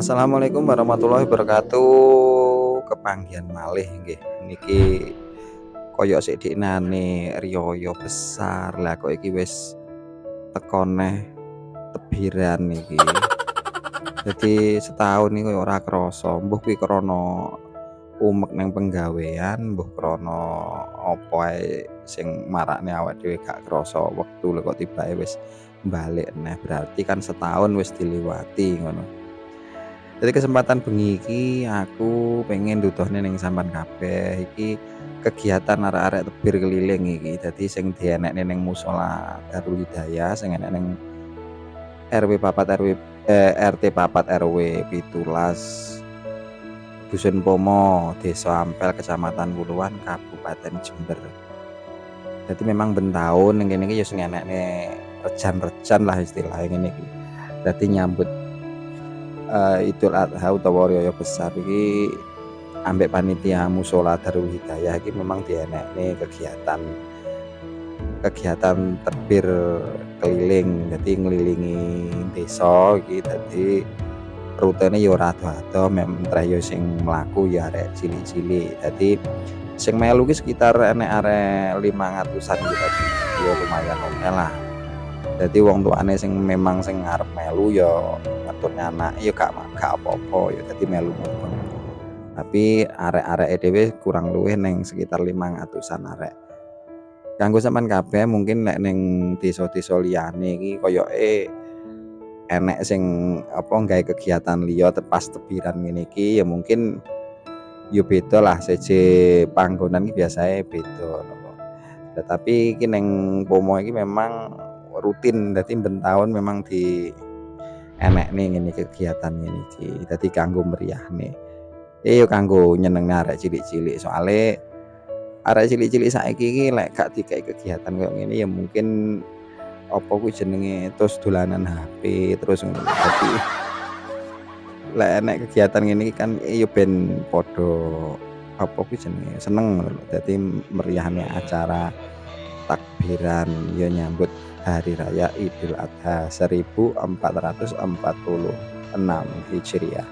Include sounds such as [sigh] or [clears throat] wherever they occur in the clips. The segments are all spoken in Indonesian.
Assalamualaikum warahmatullahi wabarakatuh. Kepanggian malih nggih. Niki kaya sik diknane riyo besar. Lah kok iki wis teko neh tebiran iki. Jadi setahun iki ora krasa. Mbuh kuwi krana umek nang penggawean, mbuh krana apa sing marakne awake dhewe gak krasa wektu lho kok tibake wis balik neh. Berarti kan setahun wis diliwati ngono. Jadi kesempatan bengi iki aku pengen duduhne ning sampean kabeh iki kegiatan arek-arek tebir keliling iki. Dadi sing dienekne ning musala Darul Hidayah sing enek ning RW papat RW eh, RT papat RW 17 Dusun Pomo, Desa Ampel, Kecamatan Puluhan, Kabupaten Jember. Jadi memang bentahun ning kene iki ya sing enekne rejan-rejan lah istilahnya iki. Dadi nyambut uh, Idul Adha utawa riyaya besar iki ambek panitia musola Darul Hidayah iki memang dienekne kegiatan kegiatan tebir keliling jadi ngelilingi desa iki dadi rutene ya ora ado-ado mem yo sing ya arek cilik-cilik. Dadi sing melu ki sekitar enek arek 500-an gitu ya lumayan oke lah jadi wong tuane sing memang sing ngarep melu ya ngetutne anak ya gak gak apa-apa ya dadi melu mubeng tapi arek-arek dhewe kurang luwih neng sekitar 500-an arek. Kanggo sampean kabeh mungkin nek ning desa-desa liyane iki koyoke enek sing apa gawe kegiatan liya tepas tebiran ngene iki ya mungkin yo beda lah seje panggonan iki biasanya beda tetapi iki ning Pomo iki memang rutin. Dadi ben tahun memang di enek nih ini kegiatan ini iki. Dadi kanggo meriahne. Eh yo kanggo nyeneng arek cilik-cilik. Soale arek cilik-cilik saiki iki lek gak dikai kegiatan kayak gini ya mungkin apa kuwi jenenge? Terus dolanan HP terus ngono. Dadi lek enek kegiatan ini kan yo ben podo apa kuwi jenenge? Seneng dadi meriahne acara takbiran yo nyambut Hari Raya Idul Adha 1446 Hijriah.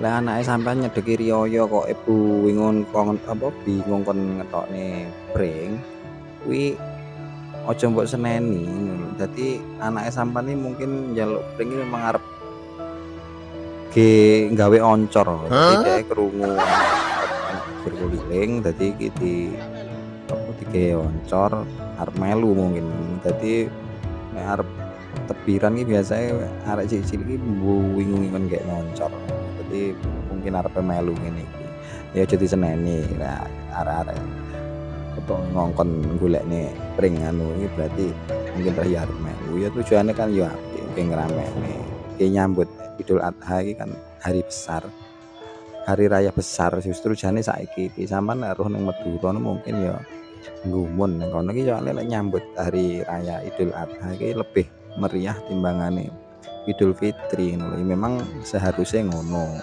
Lah anake sampean nyedeki riyo kok ibu wingun kon apa bingung kon ngetokne pring kuwi aja mbok seneni Dadi anake sampean iki mungkin njaluk pring memang arep ge gawe oncor. Dadi dhek krungu berkeliling dadi iki di iki oncor arep melu mungkin. Dadi nek arep tebiran iki biasanya arek cilik-cilik iki wingung-wingung kayak ngoncor jadi mungkin arep melu iki. Ya aja diseneni nah arek-arek apa ngongkon golekne pring anu iki berarti mungkin ra arep melu. Ya tujuannya kan ya apik ki ngramekne ki nyambut Idul Adha iki kan hari besar hari raya besar. Justru jane saiki iki. Sampean roh ning Madura mungkin ya Gumun nang kono iki soalnya lek nyambut hari raya Idul Adha iki lebih meriah timbangane Idul Fitri ngono memang seharusnya ngono.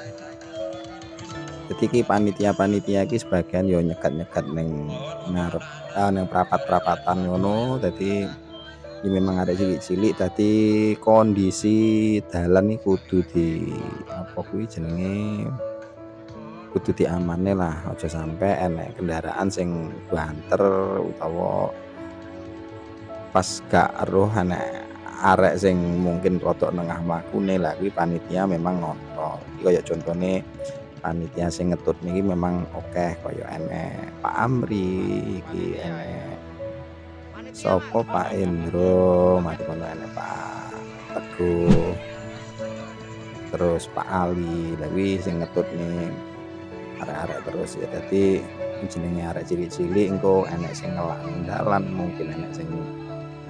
Ki panitia-panitia ki sebagian yo nyekat-nyekat neng ngarep ah, neng perapat-perapatan ngono. Jadi ini memang ada cilik-cilik. Tadi kondisi dalan nih kudu di apa kuwi jenenge kudu diamane lah aja sampai enek kendaraan sing banter utawa pas gak roh enek arek sing mungkin rodok nengah mlakune lah kuwi panitia memang ngontrol. Iki kaya contone panitia sing ngetut niki memang oke okay, kaya enek Pak Amri iki enek Sopo Pak Indro mati kono enek Pak Teguh terus Pak Ali lagi sing ngetut nih arek-arek terus ya. Jadi jenenge arek cilik-cilik engko enek sing ngelak dalan mungkin enek sing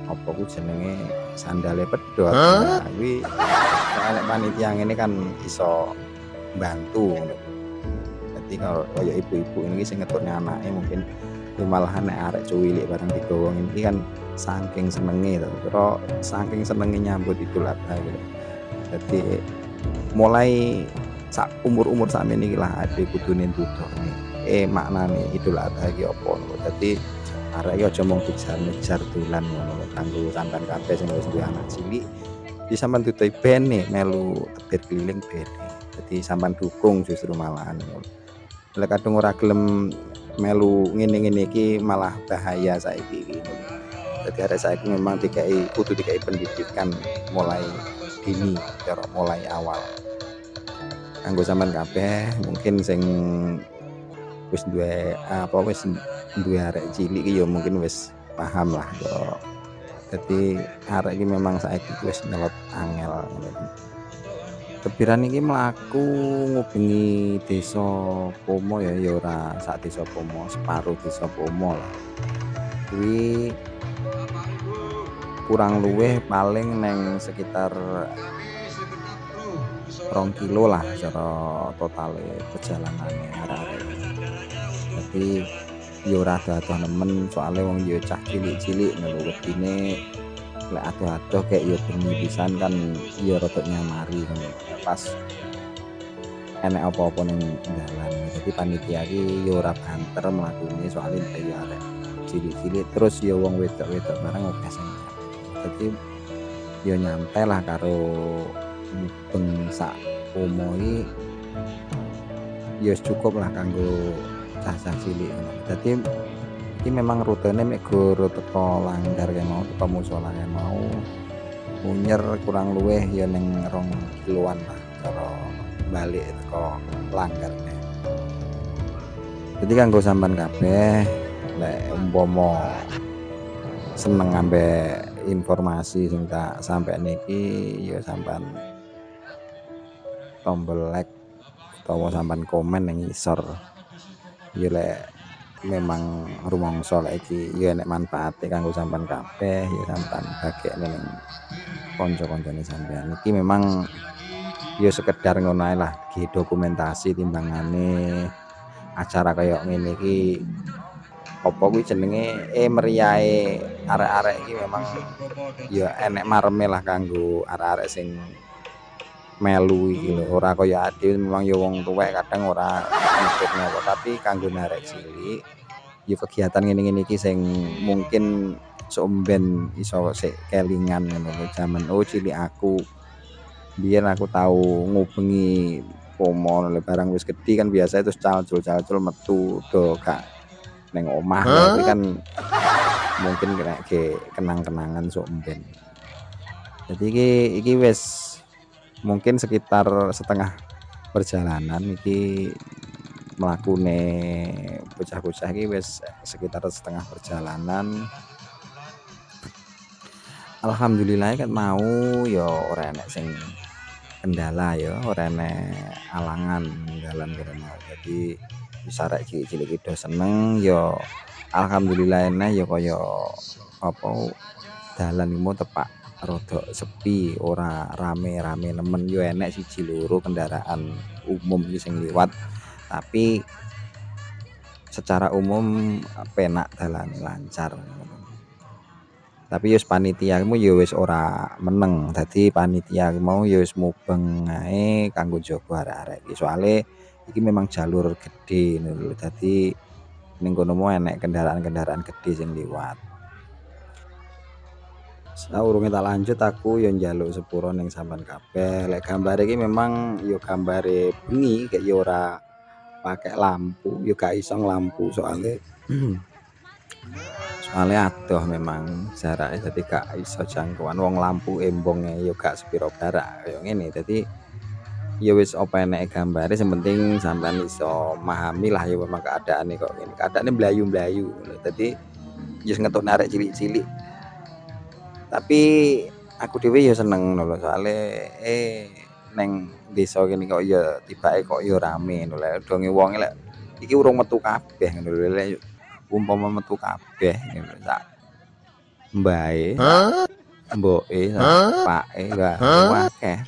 apa ku jenenge sandale pedot huh? nah, kuwi enek panitia ini kan iso bantu jadi kalau kaya ibu-ibu ini sing ngetutne anaknya mungkin malah nek arek cuwilik bareng digowong ini kan saking senenge to. Terus saking senenge nyambut Idul Adha gitu jadi mulai sak umur-umur sak ini lah ade kudune nih eh maknane Idul Adha iki apa dadi arek aja mung ngejar-ngejar dolan ngono kanggo sampean kabeh sing wis duwe anak cilik Di sampean tutui bene melu tebir keliling bene. Jadi sampean dukung justru malahan. Lek kadung ora gelem melu ngene-ngene iki malah bahaya saiki iki. Jadi arek saiki memang dikai kudu dikai pendidikan mulai dini cara mulai awal. Kanggo sampean kabeh mungkin sing wis duwe apa wis duwe arek cilik iki ya mungkin wis paham lah yo dadi arek iki memang saiki wis nyelot angel Kepiran iki mlaku ngubengi desa Pomo ya ya ora sak desa Pomo, separuh desa Pomo lah. Kuwi kurang luweh paling neng sekitar rong kilo lah cara totale perjalanannya arek-arek. Dadi ya ora ado-ado nemen soalnya wong ya cah cilik-cilik ngono wedine lek adoh-adoh kayak ya bengi pisan kan ya rada nyamari ngono. Pas enek apa-apa ning dalan. Jadi panitia iki ya ora banter mlakune soalnya ya arek cilik-cilik terus ya wong wedok-wedok bareng akeh sing jadi ya nyantai lah karo mubeng sak omo iki ya cukup lah kanggo cah-cah cilik jadi ini memang rutenya mek guru teko langgar kayak mau teko musola kayak mau munyer kurang luweh ya neng rong kiloan lah cara balik teko langgar jadi kanggo sampan kabeh lek umpama seneng ambek informasi sing sampai niki ya sampan tombol like utawa sampan komen yang isor. Ya lek memang rumangsa lek iki ya nek manfaate kanggo sampan kabeh ya sampan bagekne ning kanca-kancane sampean. Iki memang ya sekedar ngono ae lah di dokumentasi timbangane acara kayak ngene iki. Apa kuwi jenenge? Eh meriahe arek-arek iki memang ya enek mareme lah kanggo arek-arek sing melu iki lho ora kaya ade memang ya wong tuwek kadang ora mikirne apa tapi kanggo arek cilik ya kegiatan ngene-ngene iki sing mungkin somben iso sik kelingan ngono jaman oh cilik aku biar aku tahu ngubengi pomo barang wis gede kan biasa itu calcul-calcul metu do gak neng omah huh? kan mungkin kena ke kenang-kenangan sok mungkin jadi iki iki wes mungkin sekitar setengah perjalanan iki melakune bocah-bocah iki wes sekitar setengah perjalanan. Alhamdulillah kan mau ya ora enek sing kendala ya ora enek alangan jalan karena jadi bisa rek cilik-cilik itu seneng yo alhamdulillah enak yo kaya apa dalan mau tepak rodok sepi ora rame-rame nemen. Yo enek siji loro kendaraan umum sing liwat. Tapi secara umum penak dalan lancar. Tapi yus panitiamu yo wis ora meneng. Dadi panitia mau yo wis mubeng kanggo jaga arek-arek soalnya iki memang jalur gede lho. Dadi ning kono enek kendaraan-kendaraan gede sing liwat saurunge tak lanjut aku yo njaluk sepuro ning sampean kabeh. Lek gambar iki memang yo gambare bengi kayak yo ora pakai lampu yo gak lampu soalnya [clears throat] soalnya adoh memang jaraknya jadi gak iso jangkauan. Wong lampu embongnya yo gak sepiro barak kayak ngene. Jadi ya wis apa enek gambare sing penting sampean iso memahami lah ya memang keadaan kok ngene. Keadaannya belayu-belayu jadi just ngetuk narik cilik-cilik tapi aku dhewe ya seneng lho soalnya eh neng desa gini kok ya tiba kok ya rame lho. Lek donge wong lek iki urung metu kabeh ngono lho lek umpama metu kabeh ngono sak mbae mboke pake gak akeh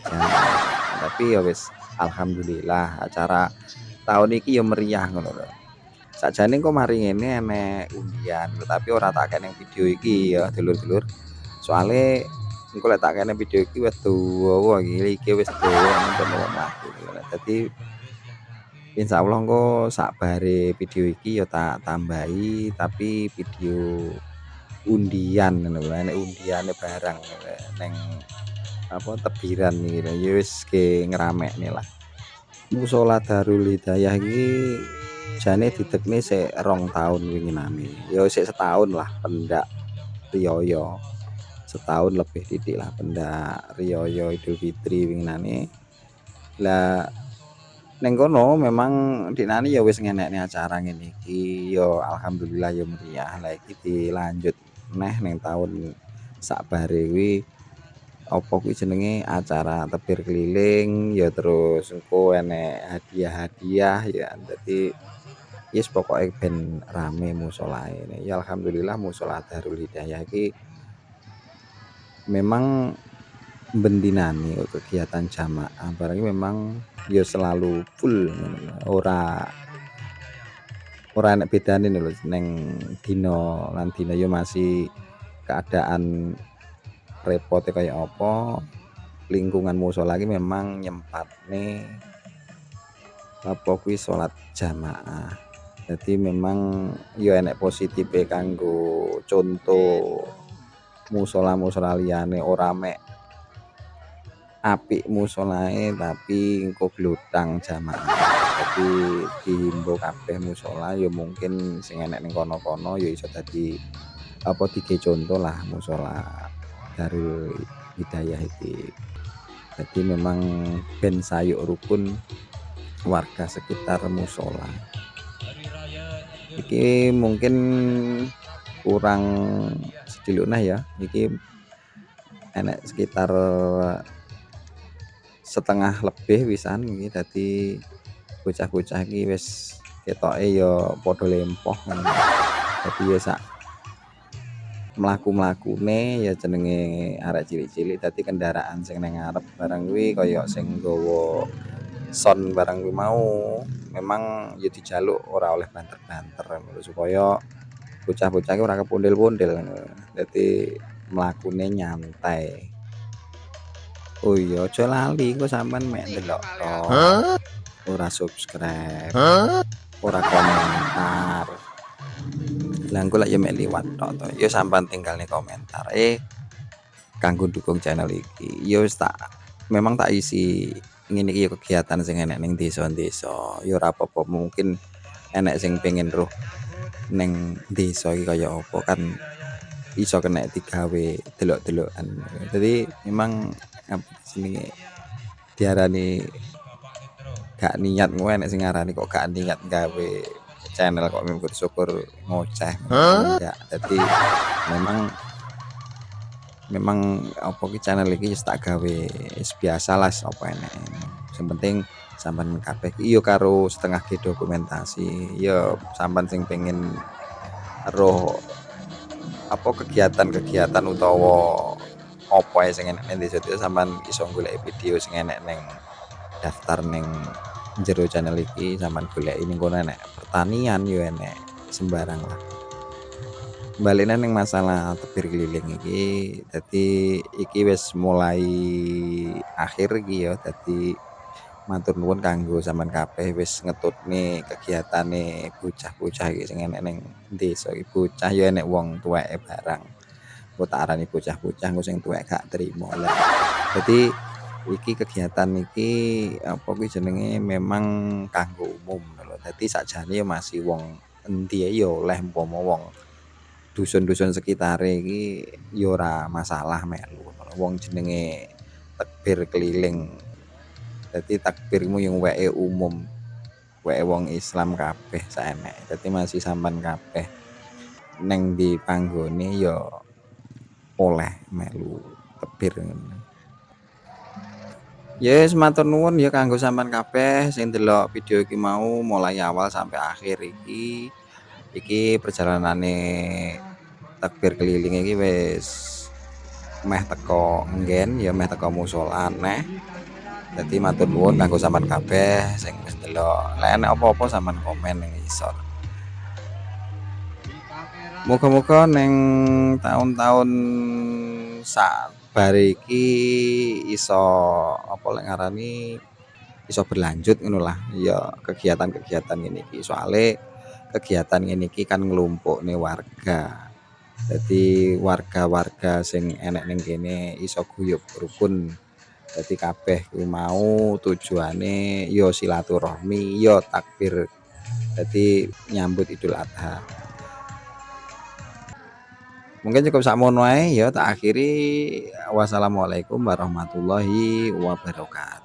tapi ya wis alhamdulillah acara tahun ini ya meriah ngono lho. Sakjane kok mari ngene enek undian tapi ora tak kene video iki ya dulur-dulur soalnya engko lek tak kene video iki wis tuwa iki iki wis tuwa ben aku dadi Insya Allah kok sakbare video iki ya tak tambahi tapi video undian ngono lho enek undiane barang neng apa tebiran iki lho ya wis ge ngramekne lah. Mushola Darul Hidayah iki jane didekne sik rong taun winginane. Ya sik setahun lah pendak riyaya. Setahun lebih titik lah pendak riyaya Idul Fitri winginane. Lah ning kono memang diknane ya wis ngenekne acara ngene iki. Ya alhamdulillah ya meriah. Lah iki dilanjut neh ning taun sakbare kuwi apa kuwi jenenge? Acara tebir keliling ya terus engko enek hadiah-hadiah ya. Dadi yes pokoke ben rame musolae ya alhamdulillah mushola Darul Hidayah iki memang bendinane kegiatan jamaah. Barang memang ya selalu full ora ora enek bedane lho neng dina lan dina ya masih keadaan repotnya kayak apa. Lingkungan mushola iki memang nyempatne apa kuwi salat jamaah. Jadi memang ya enek positife kanggo contoh mushola-mushola liyane ora mek apik musholae tapi engko glotang jamaah. Jadi diimbau kabeh mushola ya mungkin sing enek ning kono-kono ya iso dadi apa dige contoh lah mushola Darul Hidayah iki. Jadi memang ben sayuk rukun warga sekitar mushola. Iki mungkin kurang sediluk nah ya. Iki enek sekitar setengah lebih wisan iki dadi bocah-bocah iki wis ketoke ya padha lempoh. Dadi ya sak mlaku-mlakune ya jenenge arek cilik-cilik dadi kendaraan sing ning ngarep barang kuwi kaya sing nggawa sound barang kuwi mau memang ya dijaluk ora oleh banter-banter supaya bocah-bocah iki ora kepundil-pundil dadi mlakune nyantai. Oh iya aja lali engko sampean mek ndelok tok. Ora subscribe. Ora komentar. Lah engko lek ya mek liwat tok to. Ya sampean tinggal nih komentar. Eh kanggo dukung channel iki. Ya wis tak memang tak isi ngene iki kegiatan sing enek ning desa-desa. Ya ora apa-apa mungkin enek sing pengen roh ning desa iki kaya apa? Kan iso kena digawe delok-delokan. Jadi memang apa jenenge diarani gak niat ngono enek sing ngarani kok gak niat gawe channel kok minggu syukur ngoceh. Enggak jadi memang memang apa ki channel iki tak gawe biasa lah apa enek. Sing penting sampean kabeh. Iya karo setengah ge dokumentasi. Ya sampean sing pengen roh apa kegiatan-kegiatan utawa apa ya sing enek ning desa. Itu sampean iso golek video sing enek ning daftar ning jero channel iki sampean golek ini kono enek pertanian yo sembarang lah. Baliknya ning masalah tebir keliling iki dadi iki wis mulai akhir iki ya dadi matur nuwun kanggo sampean kabeh wis ngetutne kegiatane bocah-bocah iki sing enek ning desa iki. Bocah ya enek wong tuweke barang. Engko tak arani bocah-bocah engko sing tuwek gak trimo. Lah dadi iki kegiatan iki apa kuwi jenenge? Memang kanggo umum. Lho dadi sakjane ya masih wong endi ya oleh umpama wong dusun-dusun sekitare iki ya ora masalah melu. Wong jenenge takbir keliling dadi takbirmu yang weke umum. Weke wong Islam kabeh saenek dadi masih sampean kabeh. Neng di panggone ya oleh melu tebir ngono. Ya yes, matur nuwun ya kanggo sampean kabeh. Sing delok video iki mau mulai awal sampai akhir iki. Iki perjalanane takbir keliling iki wis meh teko nggen ya meh teko mushola aneh jadi matur nuwun kanggo sampean kabeh sing wis delok enek apa-apa sampean komen ning isor Moga-moga neng tahun-tahun sak bare iki iso apa lek ngarani iso berlanjut ngono lah. Ya kegiatan-kegiatan ini iki. Soale kegiatan ini iki kan nglumpukne warga. Dadi warga-warga sing enek ning kene iso guyub rukun. Dadi kabeh mau tujuane ya silaturahmi, ya takbir. Dadi nyambut Idul Adha. Mungkin cukup sakmono ae ya tak akhiri. Wassalamualaikum warahmatullahi wabarakatuh.